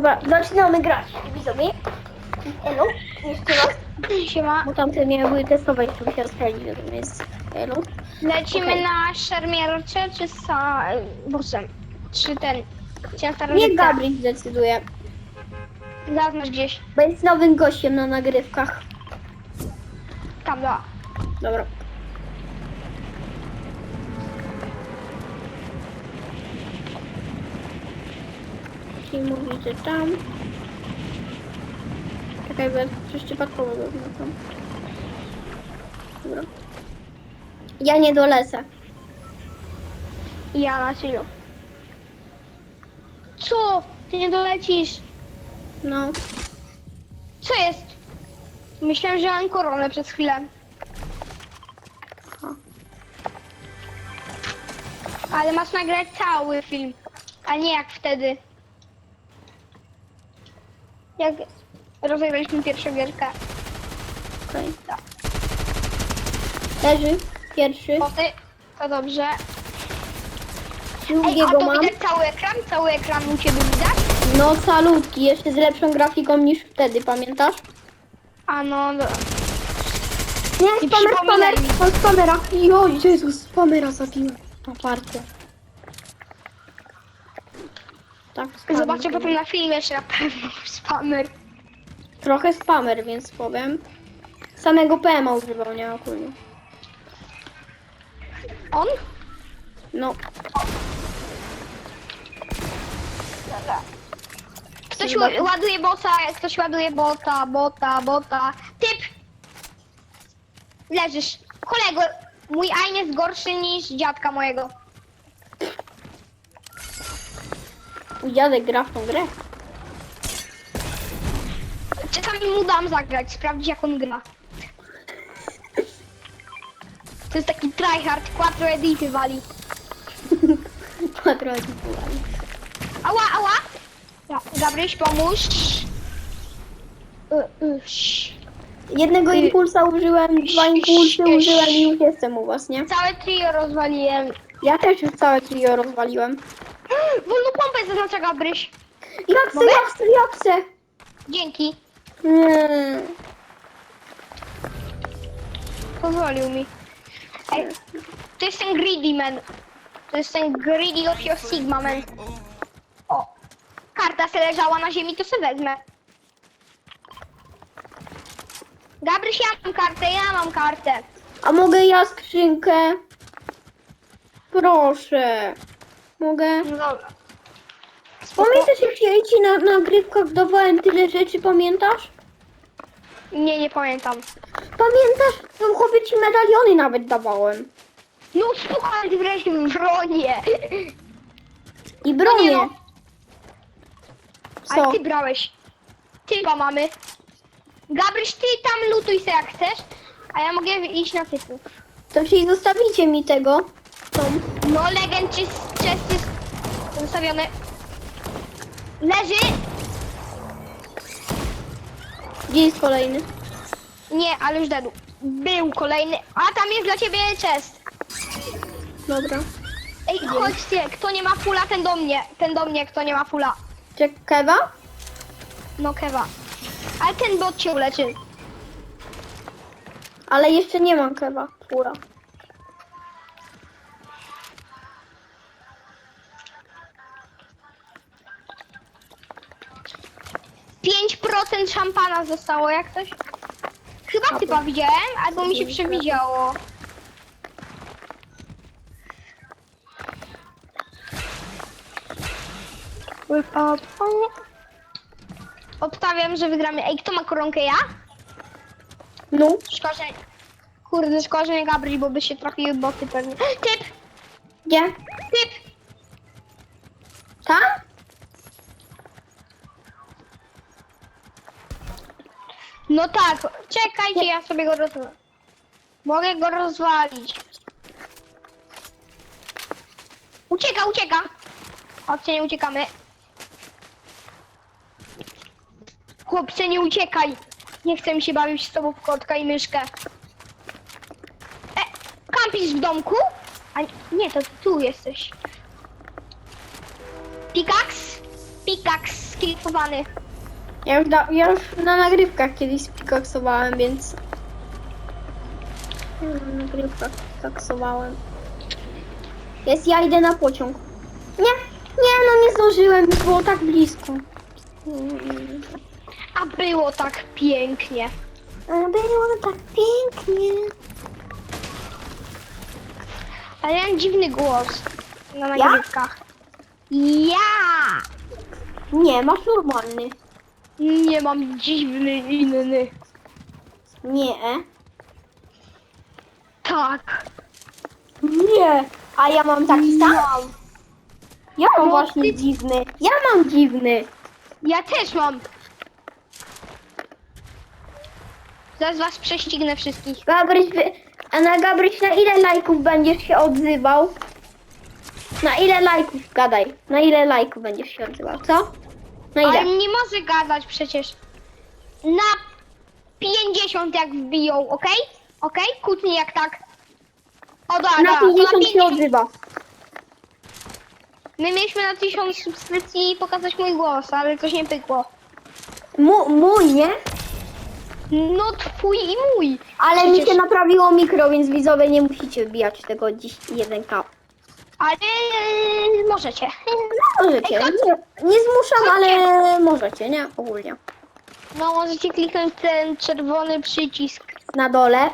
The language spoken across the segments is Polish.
Dobra, zaczynamy grać. Widzowie. Elo, jeszcze raz. Siema. Bo tamte miały testować, żeby się rozpędzić, więc elo. Lecimy Okej. na szermiercze czy sa... Boże, czy ten... Niech Gabriel zdecyduje, Zaznasz gdzieś. bo jest nowym gościem na nagrywkach. Tam, da. Dobra. Jeśli mówicie tam. Czekaj, bo ja coś przypadkowo zaznaczam. Dobra. Ja nie dolecę. Ja na chwilę. Co? Ty nie dolecisz. No. Co jest? Myślałem, że mam koronę przez chwilę. Ale masz nagrać cały film, a nie jak wtedy. Jak rozegraliśmy pierwszą gierkę. Okej. Leży. Pierwszy. Poty, to dobrze. Ej, a Drugiego to mam. widać cały ekran? Cały ekran u Ciebie widać? No salutki, jeszcze z lepszą grafiką niż wtedy, pamiętasz? A no, no. Nie, I spamer, przypominaj spamer, mi. spamera. Jo, Jezus, spamera zabiłem. Poparcie. Tak, spamer. Zobaczę potem na filmie, że na pewno spamer. Trochę spamer, więc powiem. Samego PM-a używał, nie ogólnie. On? No, Ktoś Chyba- ł- ładuje bota, ktoś ładuje bota, bota, bota. Typ! Leżysz. Kolego, mój aim jest gorszy niż dziadka mojego. Dziadek gra w tą grę. Czasami mu dam zagrać, sprawdzić jak on gra. To jest taki tryhard, quattro edity wali. Patroli pulali. Ała, ała! Ja, Gabryś, pomóż. Y, y, sz. Jednego Y- impulsa użyłem, dwa impulsy użyłem i już jestem u was, nie? Całe trio rozwaliłem. Ja też już całe trio rozwaliłem. Wolną pompę zaznacza Gabryś. Ja chcę, Mogę? ja chcę, ja chcę! Dzięki. Nie. Pozwolił mi. Ej, to jest ten greedy man. To jest ten greedy of your sigma man. O, karta se leżała na ziemi, to se wezmę. Gabryś, ja mam kartę, ja mam kartę. A mogę ja skrzynkę? Proszę. Mogę? No dobra. Pamiętasz jak ja ci na nagrywkach dawałem tyle rzeczy, pamiętasz? Nie, nie pamiętam. Pamiętasz? No chłopie ci medaliony nawet dawałem. No słuchaj, wreszcie bronię. I bronię. no. Co? Ale ty brałeś. Typa mamy. Gabryś, ty tam lutuj se jak chcesz, a ja mogę iść na typów. To czyli zostawicie mi tego. Tą. No, legend czy zostawiony. Leży! Gdzie jest kolejny? Nie, ale już dedł. Był kolejny. A tam jest dla ciebie chest. Dobra. Ej, chodźcie, kto nie ma fula, ten do mnie. Ten do mnie, kto nie ma fula. Czek Kewa? No, kewa. Ale ten bot cię uleczy. Ale jeszcze nie mam Kewa. Pura. Pięć procent szampana zostało, jak coś. Chyba typa widziałem, albo mi się przewidziało. Obstawiam, że wygramy. Ej, kto ma koronkę? Ja? No. Szkoda, że... Kurde, szkoda, że nie Gabri, bo by się trafiły boty pewnie. Typ! Gdzie? Typ! Tam? No tak, czekajcie, ja sobie go rozwalę. Mogę go rozwalić. Ucieka, ucieka! Chodźcie, nie uciekamy. Chłopcze, nie uciekaj! Nie chcę mi się bawić z tobą w kotka i myszkę. E, kampisz w domku? A nie, to tu jesteś. Pikax? Pikax. skilfowany. Ja już, da, ja już na nagrywkach kiedyś spikoksowałem, więc... Ja Na nagrywkach koksowałem. Jest, ja idę na pociąg. Nie, nie, no nie zdążyłem, było tak blisko. A było tak pięknie. A Było tak pięknie. Ale ja mam dziwny głos na nagrywkach. Ja! Nie, masz normalny. Nie mam dziwny inny. Nie. Tak. Nie. A ja mam taki sam? Ja mam No, właśnie ty- dziwny. Ja mam dziwny. Ja też mam. Zaraz was prześcignę wszystkich. Gabryś, wy- a na Gabryś na ile lajków będziesz się odzywał? Na ile lajków gadaj? Na ile lajków będziesz się odzywał, co? Na Ale nie może gadać przecież. Na 50 jak wbiją, okej? Okej? Kłótnie jak tak. O dobra, Na dobra, to 50 się 50. odzywa. My mieliśmy na 1000 subskrypcji pokazać mój głos, ale coś nie pykło. Mu, mój, nie? No twój i mój. Ale mi Przecież- się naprawiło mikro, więc widzowie nie musicie wbijać tego dziś 1K. Ale możecie. Możecie. Ej, Nie, nie zmuszam, ale możecie, nie? Ogólnie. No możecie kliknąć ten czerwony przycisk. Na dole.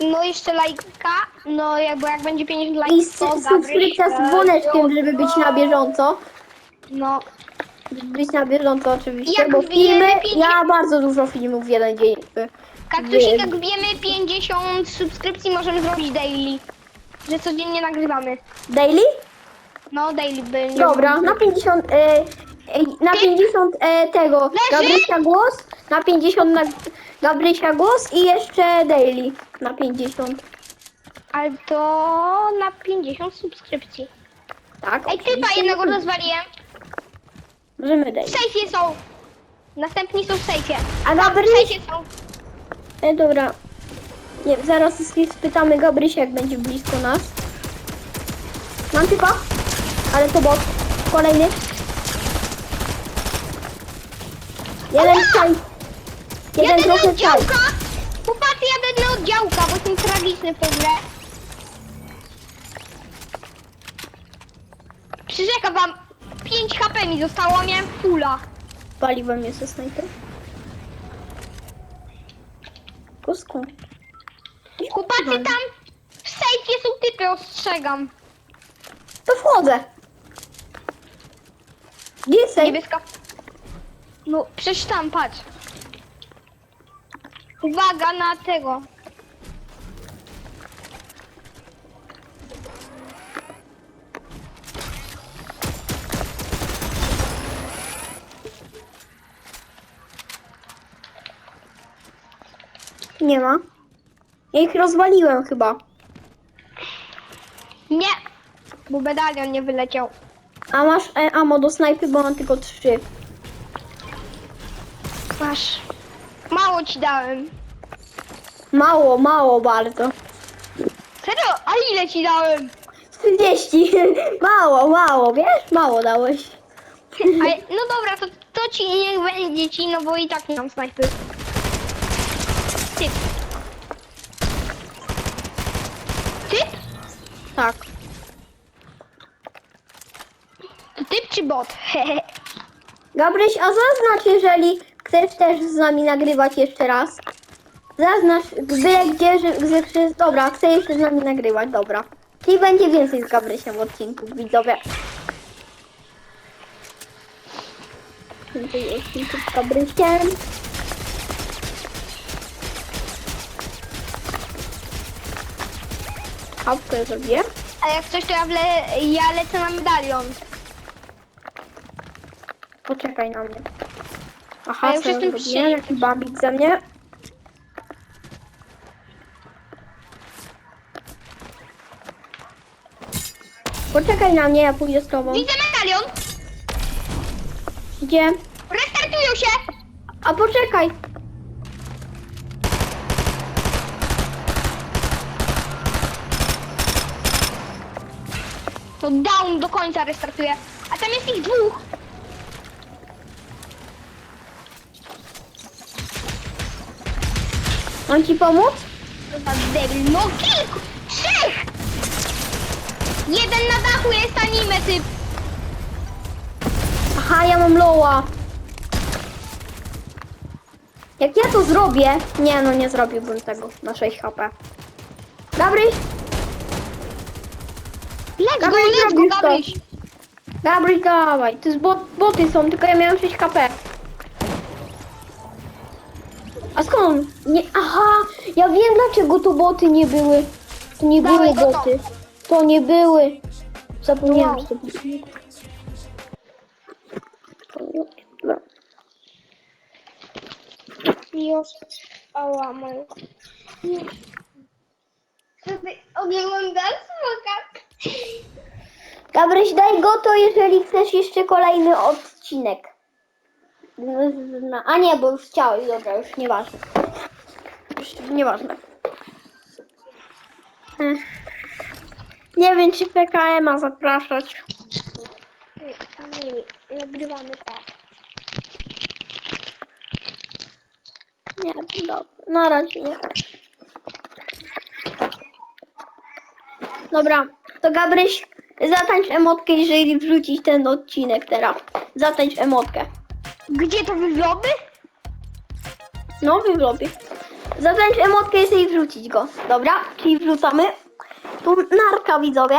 No jeszcze lajka. No jakby jak będzie 50 I lajków, s- to subskrypcja z dzwoneczkiem, żeby być na bieżąco. No, Być na bieżąco oczywiście, Jak bo wbijemy filmy, ja bardzo dużo filmów w jeden dzień. y, Kaktusik, jak wiemy 50 subskrypcji możemy zrobić daily. Że codziennie nagrywamy. Daily? No, daily by nie Dobra, na 50, e, e, na 50 e, tego Leży? Gabrysia głos, na 50 na Gabrysia głos i jeszcze daily na 50. Ale to na 50 subskrypcji. Tak, Ej, typa oczywiście. jednego rozwaliłem. Możemy W daily. sejfie są. Następni są w sejfie. A W Gabryś, sejfie są. e, dobra. Nie, zaraz spytamy Gabrysia, jak będzie blisko nas. Mam typa, ale to bot. Kolejny. Jeden czaj. Jeden Jeden trochę czaj. działka. Chłopacy, jeden od działka, bo jestem tragiczny w tej grze. Przyrzekam wam, 5 HP mi zostało, miałem fulla. Paliwem jest snajper. Kusku. Chłopacy tam w sejfie są typy, ostrzegam. To wchodzę. Gdzie jest safe? Niebieska. No, przecież tam, patrz. Uwaga na tego. Nie ma. Ja ich rozwaliłem chyba. Nie, bo medalion nie wyleciał. A masz e, ammo do snajpy, bo mam tylko trzy. Masz. Mało ci dałem. Mało, mało bardzo. Serio? A ile ci dałem? 40. mało, mało, wiesz? Mało dałeś. Ale, no dobra, to, to ci niech będzie ci, no bo i tak nie mam snajpy. Typ. Typ? Tak. Typ czy bot? Hehe. Gabryś, a zaznacz, jeżeli chcesz też z nami nagrywać jeszcze raz. Zaznacz byle gdzie, że, że, dobra, chcę jeszcze z nami nagrywać, dobra. Czyli będzie więcej z Gabrysiem odcinków, widzowie. Więcej odcinków z Gabrysiem. Hapkę zrobię. A jak coś to ja, wle, ja lecę na medalion. Poczekaj na mnie. A Aha, ja już co jestem zrobiłem? przy- Jaki bambik ze mnie? Poczekaj na mnie, ja pójdę z tobą. Widzę medalion! Gdzie? Restartują się! A poczekaj. To down do końca restartuje. A tam jest ich dwóch. Mam ci pomóc? Chyba debil. No kilku! Trzech! Jeden na dachu jest anime typ. Aha, ja mam loła. Jak ja to zrobię... Nie, no nie zrobiłbym tego na 6 HP. Dobry, Let's go, Gabryś, let's go, zrobisz to. Gabryś. Gabryś, dawaj. To jest bot, boty są, tylko ja miałem 6 HP. A skąd? Nie, aha, ja wiem dlaczego to boty nie były. To nie Dawaj były boty. To nie były. Zapomniałem, że to były. Dobra. Już. Ała, moja. Oglądasz smoka? Gabryś, daj go to, jeżeli chcesz jeszcze kolejny odcinek. A nie, bo już chciałeś, dobra, już nieważne. Już nieważne. Nie wiem, czy PKM ma zapraszać. Nie, nagrywamy tak. Nie, dobra, na razie nie. Dobra, to Gabryś, zatańcz emotkę, jeżeli wrzucić ten odcinek teraz. Zatańcz emotkę. Gdzie to wyglądy? No, w lobby. Zatańcz emotkę, jeżeli wrzucić go. Dobra, czyli wrzucamy. Tu narka, widzowie.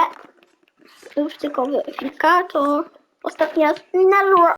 Już tylko chwilka, to ostatni raz narka.